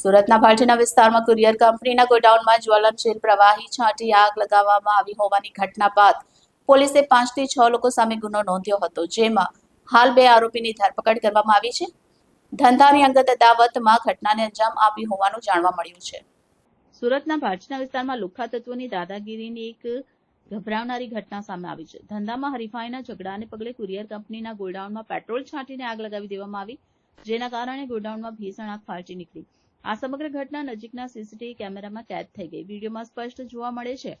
સુરતના ભાટીના વિસ્તારમાં કુરિયર કંપનીના ગોડાઉનમાં જ્વલનશીલ પ્રવાહી છાંટી આગ લગાવવામાં આવી હોવાની ઘટના બાદ પોલીસે પાંચથી છ લોકો સામે ગુનો નોંધ્યો હતો, જેમાં હાલ બે આરોપીની ધરપકડ કરવામાં આવી છે. ધંધાની અંગત અદાવતમાં ઘટનાને અંજામ આપી હોવાનું જાણવા મળ્યું છે. સુરતના ભાટના વિસ્તારમાં લુખ્ખા તત્વોની દાદાગીરીની એક ગભરાવનારી ઘટના સામે આવી છે. ધંધામાં હરીફાઈના ઝઘડાને પગલે કુરિયર કંપનીના ગોડાઉનમાં પેટ્રોલ છાંટીને આગ લગાવી દેવામાં આવી, જેના કારણે ગોડાઉનમાં ભીષણ આગ ફાટી નીકળી. આ સમગ્ર ઘટના નજીકના સીસીટીવી કેમેરામાં કેદ થઈ ગઈ. વિડીયોમાં સ્પષ્ટ જોવા મળે છે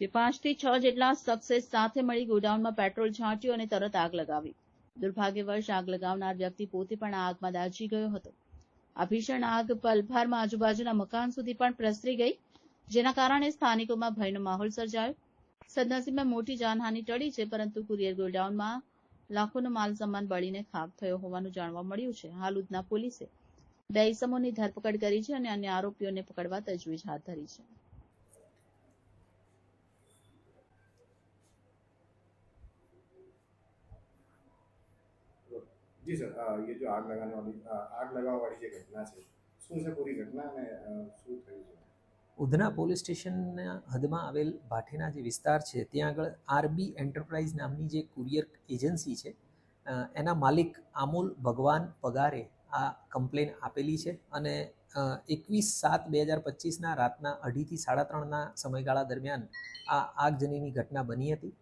જે પાંચથી છ જેટલા શખ્સે સાથે મળી ગોડાઉનમાં પેટ્રોલ છાંટ્યું અને તરત આગ લગાવી. દુર્ભાગ્યવશ આગ લગાવનાર વ્યક્તિ પોતે પણ આ આગમાં દાઝી ગયો હતો. આ ભીષણ આગ પલભારમાં આજુબાજુના મકાન સુધી પણ પ્રસરી ગઈ, જેના કારણે સ્થાનિકોમાં ભયનો માહોલ સર્જાયો. સદનસીબે મોટી જાનહાની ટળી છે, પરંતુ કુરિયર ગોડાઉનમાં લાખોનો માલ સામાન બળીને ખાક થયો હોવાનું જાણવા મળ્યું છે હાલ ઉધના પોલીસે બે ઇસમોની ધરપકડ કરી છે અને અન્ય આરોપીઓને પકડવા તજવીજ હાથ ધરી છે जी सर अ, ये जो आग लगाने वाली अ, आग लगावा वाली જે ઘટના છે શું છે પૂરી ઘટના અને અ, શું થયું છે ઉધના પોલીસ સ્ટેશનના હદમાં આવેલ ભાઠીના જે વિસ્તાર છે, ત્યાં આગળ આરબી એન્ટરપ્રાઇઝ નામની જે કુરિયર એજન્સી છે એના માલિક આમોલ ભગવાન પગારે આ કમ્પ્લેન આપેલી છે અને એકવીસ સાત બે હજાર પચીસના રાતના અઢીથી સાડા ત્રણના સમયગાળા દરમિયાન આ આગજનીની ઘટના બની હતી.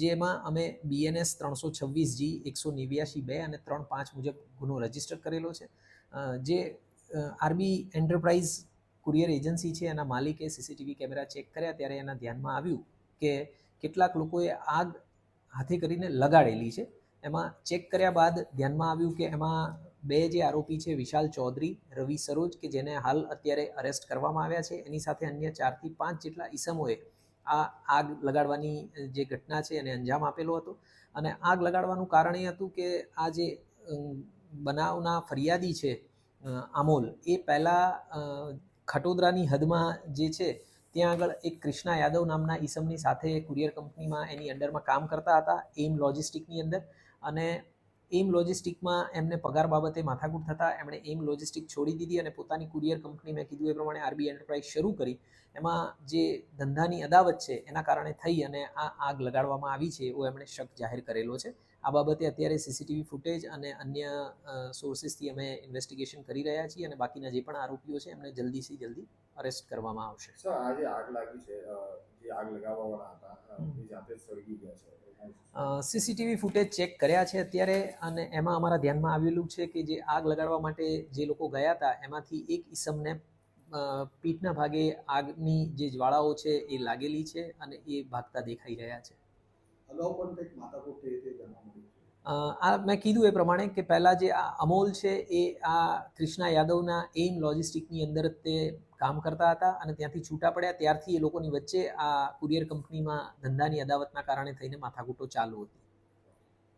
જેમાં અમે બીએનએસ ત્રણસો છવ્વીસ જી એકસો નેવ્યાશી બે અને ત્રણ પાંચ મુજબ ગુનો રજિસ્ટર કરેલો છે. જે આરબી એન્ટરપ્રાઇઝ કુરિયર એજન્સી છે, એના માલિકે સીસીટીવી કેમેરા ચેક કર્યા, ત્યારે એના ધ્યાનમાં આવ્યું કે કેટલાક લોકોએ આગ હાથે કરીને લગાડેલી છે. એમાં ચેક કર્યા બાદ ધ્યાનમાં આવ્યું કે એમાં બે જે આરોપી છે, વિશાલ ચૌધરી, રવિ સરોજ, કે જેને હાલ અત્યારે અરેસ્ટ કરવામાં આવ્યા છે. એની સાથે અન્ય ચારથી પાંચ જેટલા ઈસમોએ આ આગ લગાડવાની જે ઘટના છે, એને અંજામ આપેલો હતો. અને આગ લગાડવાનું કારણ એ હતું કે આ જે બનાવના ફરિયાદી છે આમોલ, એ પહેલાં ખટોદરાની હદમાં જે છે, ત્યાં આગળ એક કૃષ્ણા યાદવ નામના ઈસમની સાથે કુરિયર કંપનીમાં એની અંડરમાં કામ કરતા હતા એમ લોજિસ્ટિકની અંદર. અને એમ લોજિસ્ટિકમાં એમને પગાર બાબતે માથાકૂટ થતાં એમણે એમ લોજિસ્ટિક છોડી દીધી અને પોતાની કુરિયર કંપની, મેં કીધું એ પ્રમાણે આરબી એન્ટરપ્રાઇઝ શરૂ કરી. એમાં જે ધંધાની અદાવત છે, એના કારણે થઈ અને આ આગ લગાડવામાં આવી છે, એવો એમણે શક જાહેર કરેલો છે. આ બાબતે અત્યારે સીસીટીવી ફૂટેજ અને અન્ય સોર્સિસથી અમે ઇન્વેસ્ટિગેશન કરી રહ્યા છીએ અને બાકીના જે પણ આરોપીઓ છે એમને જલ્દીથી જલ્દી અરેસ્ટ કરવામાં આવશે. સર આ જે આગ લાગી છે જે આગ લગાવવાવાળા હતા એ જાતે સળગી ગયા છે. સીસીટીવી ફૂટેજ ચેક કર્યા છે અત્યારે અને એમાં અમારા ધ્યાનમાં આવેલું છે કે જે આગ લગાડવા માટે જે લોકો ગયા હતા એમાંથી એક ઈસમને પીઠના ભાગે આગની જે જ્વાળાઓ છે એ લાગેલી છે અને એ ભાગતા દેખાઈ રહ્યા છે. અગાઉ પણ કંઈક માથાકૂટ થઈ તે જાણવા મળ્યું આ મેં કીધું એ પ્રમાણે કે પહેલાં જે આ અમોલ છે એ આ કૃષ્ણા યાદવના એમ લોજિસ્ટિકની અંદર તે કામ કરતા હતા અને ત્યાંથી છૂટા પડ્યા. ત્યારથી એ લોકોની વચ્ચે આ કુરિયર કંપનીમાં ધંધાની અદાવતના કારણે થઈને માથાકૂટો ચાલુ હતી.